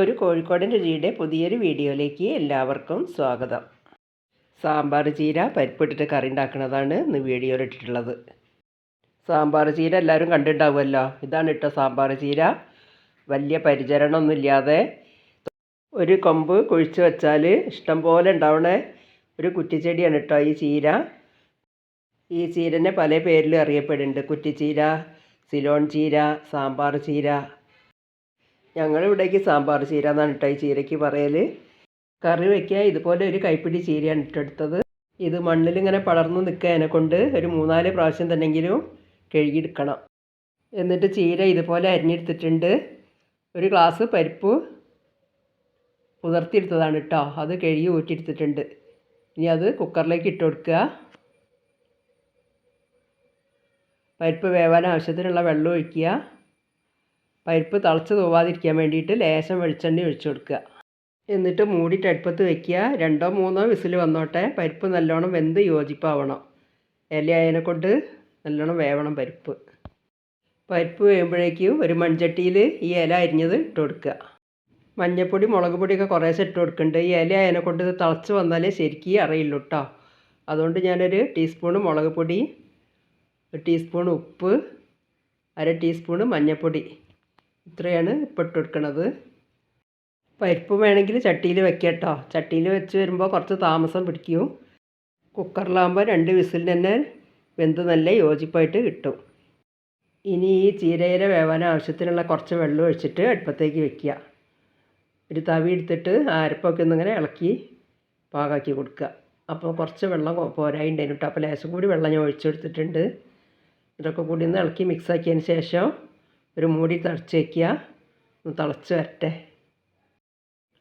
ഒരു കോഴിക്കോടൻ രുചിയുടെ പുതിയൊരു വീഡിയോയിലേക്ക് എല്ലാവർക്കും സ്വാഗതം. സാമ്പാർ ചീര പരിപ്പിട്ടിട്ട് കറി ഉണ്ടാക്കുന്നതാണ് ഇന്ന് വീഡിയോയിൽ ഇട്ടിട്ടുള്ളത്. സാമ്പാർ ചീര എല്ലാവരും കണ്ടിട്ടുണ്ടാവുമല്ലോ. ഇതാണ് ഇട്ട സാമ്പാർ ചീര. വലിയ പരിചരണമൊന്നുമില്ലാതെ ഒരു കൊമ്പ് കുഴിച്ച് വെച്ചാൽ ഇഷ്ടം പോലെ ഉണ്ടാവണ ഒരു കുറ്റിച്ചെടിയാണ് കേട്ടോ ഈ ചീര. ഈ ചീരനെ പല പേരിലും അറിയപ്പെടുന്നുണ്ട്. കുറ്റിച്ചീര സിലോൺ ചീര സാമ്പാർ ചീര ഞങ്ങളിവിടേക്ക് സാമ്പാർ ചീര എന്നാണ് കേട്ടോ ചീരയ്ക്ക് പറയൽ കറി വയ്ക്കുക ഇതുപോലെ ഒരു കൈപ്പിടി ചീരയാണ് ഇട്ടെടുത്തത് ഇത് മണ്ണിലിങ്ങനെ പടർന്നു നിൽക്കുക കൊണ്ട് ഒരു മൂന്നാൽ പ്രാവശ്യം തന്നെങ്കിലും കഴുകിയെടുക്കണം. എന്നിട്ട് ചീര ഇതുപോലെ അരിഞ്ഞെടുത്തിട്ടുണ്ട്. ഒരു ഗ്ലാസ് പരിപ്പ് പുതർത്തിയെടുത്തതാണ് കേട്ടോ. അത് കഴുകി ഊറ്റിയെടുത്തിട്ടുണ്ട്. ഇനി അത് കുക്കറിലേക്ക് ഇട്ട് കൊടുക്കുക. പരിപ്പ് വേവാൻ ആവശ്യത്തിനുള്ള വെള്ളം ഒഴിക്കുക. പരിപ്പ് തിളച്ച് തൂവാതിരിക്കാൻ വേണ്ടിയിട്ട് ലേശം വെളിച്ചെണ്ണ ഒഴിച്ചു കൊടുക്കുക. എന്നിട്ട് മൂടിയിട്ട് അടുപ്പത്ത് വെക്കുക. രണ്ടോ മൂന്നോ വിസിൽ വന്നോട്ടെ. പരിപ്പ് നല്ലോണം വെന്ത് യോജിപ്പാവണം. ഇലയായതിനെ കൊണ്ട് നല്ലോണം വേവണം പരിപ്പ്. പരിപ്പ് വേകുമ്പോഴേക്കും ഒരു മൺചട്ടിയിൽ ഈ ഇല അരിഞ്ഞത് ഇട്ട് കൊടുക്കുക. മഞ്ഞൾപ്പൊടി മുളക് പൊടിയൊക്കെ കുറേശ്ശെ ഇട്ട് കൊടുക്കുന്നുണ്ട് ഈ ഇല അതിനെ കൊണ്ട് തിളച്ച് വന്നാലേ ശരിക്കും അറിയുള്ളൂ കേട്ടോ അതുകൊണ്ട് ഞാനൊരു ടീസ്പൂൺ മുളക് പൊടി ഒരു ടീസ്പൂൺ ഉപ്പ് അര ടീസ്പൂൺ മഞ്ഞൾപ്പൊടി ഇത്രയാണ് ഇപ്പം ഇട്ട് കൊടുക്കണത്. പരിപ്പ് വേണമെങ്കിൽ ചട്ടിയിൽ വെക്കാം കേട്ടോ. ചട്ടിയിൽ വെച്ച് വരുമ്പോൾ കുറച്ച് താമസം പിടിക്കും. കുക്കറിലാകുമ്പോൾ രണ്ട് വിസിൽ തന്നെ വെന്ത് നല്ല യോജിപ്പായിട്ട് കിട്ടും. ഇനി ഈ ചീരയില വേവാൻ ആവശ്യത്തിനുള്ള കുറച്ച് വെള്ളം ഒഴിച്ചിട്ട് അടുപ്പത്തേക്ക് വെക്കുക. ഒരു തവി എടുത്തിട്ട് അരപ്പൊക്കെ ഒന്നിങ്ങനെ ഇളക്കി പാകാക്കി കൊടുക്കുക. അപ്പോൾ കുറച്ച് വെള്ളം പോരായിണ്ടായിരുന്നു കേട്ടോ. അപ്പോൾ ലേശം കൂടി വെള്ളം ഞാൻ ഒഴിച്ചെടുത്തിട്ടുണ്ട് ഇതൊക്കെ കൂടി ഒന്ന് ഇളക്കി മിക്സാക്കിയതിന് ശേഷം ഒരു മൂടി തിളച്ച് വയ്ക്കുക ഒന്ന് തിളച്ച് വരട്ടെ.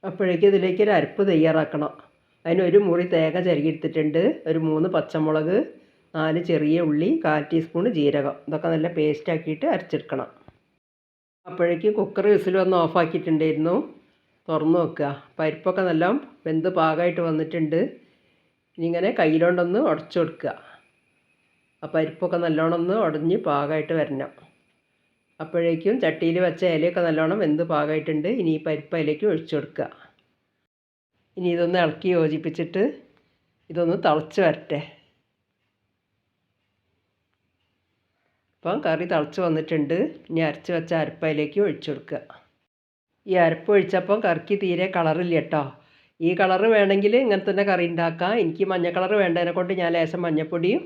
അപ്പോഴേക്കും ഇതിലേക്ക് ഒരു അരപ്പ് തയ്യാറാക്കണം. അതിന് ഒരു മുറി തേങ്ങ ചിരകിയെടുത്തിട്ടുണ്ട്. ഒരു മൂന്ന് പച്ചമുളക് നാല് ചെറിയ ഉള്ളി കാൽ ടീസ്പൂൺ ജീരകം. ഇതൊക്കെ നല്ല പേസ്റ്റ് ആക്കിയിട്ട് അരച്ചെടുക്കണം. അപ്പോഴേക്കും കുക്കർ വിസിൽ വന്ന് ഓഫാക്കിയിട്ടുണ്ടായിരുന്നു തുറന്നു വെക്കുക പരിപ്പൊക്കെ നല്ല വെന്ത് പാകമായിട്ട് വന്നിട്ടുണ്ട്. ഇനി ഇങ്ങനെ കയ്യിലോണ്ടൊന്ന് ഉടച്ചു കൊടുക്കുക. ആ പരിപ്പൊക്കെ നല്ലോണം ഒന്ന് ഉടഞ്ഞ് പാകമായിട്ട് വരണം. അപ്പോഴേക്കും ചട്ടിയിൽ വെച്ച ഇലയൊക്കെ നല്ലോണം വെന്ത് പാകമായിട്ടുണ്ട് ഇനി ഈ പരിപ്പ് അതിലേക്ക് ഒഴിച്ചു കൊടുക്കുക. ഇനി ഇതൊന്ന് ഇളക്കി യോജിപ്പിച്ചിട്ട് ഇതൊന്ന് തിളച്ച് വരട്ടെ. അപ്പം കറി തിളച്ച് വന്നിട്ടുണ്ട്. ഇനി അരച്ച് വെച്ച അരപ്പയിലേക്ക് ഒഴിച്ചു കൊടുക്കുക. ഈ അരപ്പ് ഒഴിച്ചപ്പം കറിക്ക് തീരെ കളറില്ല കേട്ടോ. ഈ കളറ് വേണമെങ്കിൽ ഇങ്ങനെ തന്നെ കറി ഉണ്ടാക്കാം. എനിക്ക് മഞ്ഞ കളറ് വേണ്ടതിനെ കൊണ്ട് ഞാൻ ലേശം മഞ്ഞപ്പൊടിയും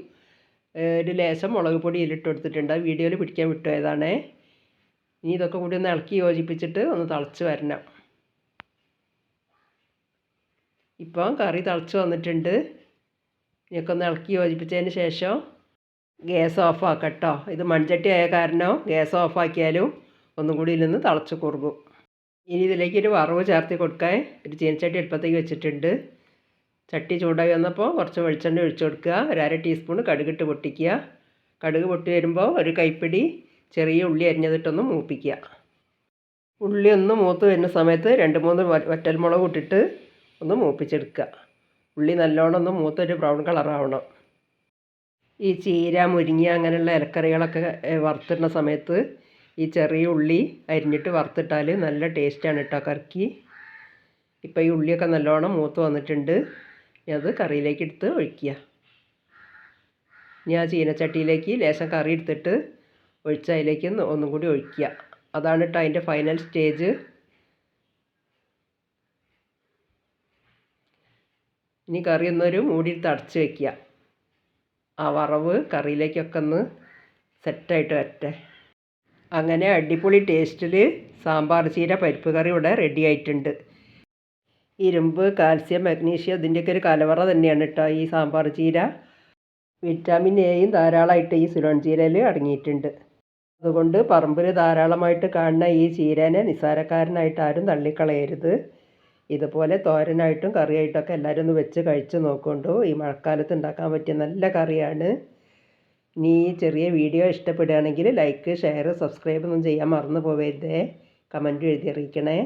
ഒരു ലേശം മുളക് പൊടി ഇതിലിട്ട് കൊടുത്തിട്ടുണ്ട്. വീഡിയോയിൽ പിടിക്കാൻ വിട്ടുപോയതാണേ. ഇനി ഇതൊക്കെ കൂടി ഒന്ന് ഇളക്കി യോജിപ്പിച്ചിട്ട് ഒന്ന് തിളച്ച് വരണം. ഇപ്പം കറി തിളച്ച് വന്നിട്ടുണ്ട്. ഇനിയൊക്കെ ഒന്ന് ഇളക്കി യോജിപ്പിച്ചതിന് ശേഷം ഗ്യാസ് ഓഫ് ആക്കട്ടോ. ഇത് മൺചട്ടി ആയ കാരണം ഗ്യാസ് ഓഫ് ആക്കിയാലും ഒന്നും കൂടി നിന്ന് തിളച്ച് കുറുകും. ഇനി ഇതിലേക്ക് ഒരു വറവ് ചേർത്ത് കൊടുക്കാൻ ഒരു ചീനച്ചട്ടി അടുപ്പത്തേക്ക് വെച്ചിട്ടുണ്ട്. ചട്ടി ചൂടായി വന്നപ്പോൾ കുറച്ച് വെളിച്ചെണ്ണ ഒഴിച്ചു കൊടുക്കുക. ഒരു അര ടീസ്പൂൺ കടുകിട്ട് പൊട്ടിക്കുക. കടുക് പൊട്ടി വരുമ്പോൾ ഒരു കൈപ്പിടി ചെറിയ ഉള്ളി അരിഞ്ഞതിട്ടൊന്ന് മൂപ്പിക്കുക. ഉള്ളി ഒന്ന് മൂത്ത് വരുന്ന സമയത്ത് രണ്ട് മൂന്ന് വറ്റൽമുളക് ഇട്ടിട്ട് ഒന്ന് മൂപ്പിച്ചെടുക്കുക. ഉള്ളി നല്ലോണം ഒന്ന് മൂത്തൊരു ബ്രൗൺ കളറാവണം. ഈ ചീര മുരിങ്ങ അങ്ങനെയുള്ള ഇലക്കറികളൊക്കെ വറുത്തിടുന്ന സമയത്ത് ഈ ചെറിയ ഉള്ളി അരിഞ്ഞിട്ട് വറുത്തിട്ടാൽ നല്ല ടേസ്റ്റാണ് കേട്ടോ കറക്കി. ഇപ്പോൾ ഈ ഉള്ളിയൊക്കെ നല്ലോണം മൂത്ത് വന്നിട്ടുണ്ട്. അത് കറിയിലേക്ക് എടുത്ത് ഒഴിക്കുക. ഞാൻ ചീനച്ചട്ടിയിലേക്ക് ലേശം കറി എടുത്തിട്ട് ഒഴിച്ച് അതിലേക്ക് ഒന്നും കൂടി ഒഴിക്കുക. അതാണ് കേട്ടോ അതിന്റെ ഫൈനൽ സ്റ്റേജ് ഇനി കറി ഒന്നൊരു മൂടി തടച്ച് വയ്ക്കുക ആ വറവ് കറിയിലേക്കൊക്കെ ഒന്ന് സെറ്റായിട്ട് വരട്ടെ. അങ്ങനെ അടിപൊളി ടേസ്റ്റിൽ സാമ്പാർ ചീര പരിപ്പ് കറി ഇവിടെ റെഡി ആയിട്ടുണ്ട്. ഇരുമ്പ് കാൽസ്യം മഗ്നീഷ്യം ഇതിന്റെയൊക്കെ ഒരു കലവറ തന്നെയാണ് കേട്ടോ ഈ സാമ്പാർ ചീര. വിറ്റാമിൻ എയും ധാരാളമായിട്ട് ഈ സിലോൺ ചീരയിൽ അടങ്ങിയിട്ടുണ്ട്. അതുകൊണ്ട് പറമ്പിൽ ധാരാളമായിട്ട് കാണുന്ന ഈ ചീരനെ നിസ്സാരക്കാരനായിട്ട് ആരും തള്ളിക്കളയരുത്. ഇതുപോലെ തോരനായിട്ടും കറിയായിട്ടൊക്കെ എല്ലാവരും ഒന്ന് വെച്ച് കഴിച്ച് നോക്കൊണ്ടു. ഈ മഴക്കാലത്ത് ഉണ്ടാക്കാൻ പറ്റിയ നല്ല കറിയാണ്. ഇനി ഈ ചെറിയ വീഡിയോ ഇഷ്ടപ്പെടുകയാണെങ്കിൽ ലൈക്ക് ഷെയർ സബ്സ്ക്രൈബ് ഒന്നും ചെയ്യാൻ മറന്നു പോവരുതേ. കമന്റ് എഴുതി അറിയിക്കണേ.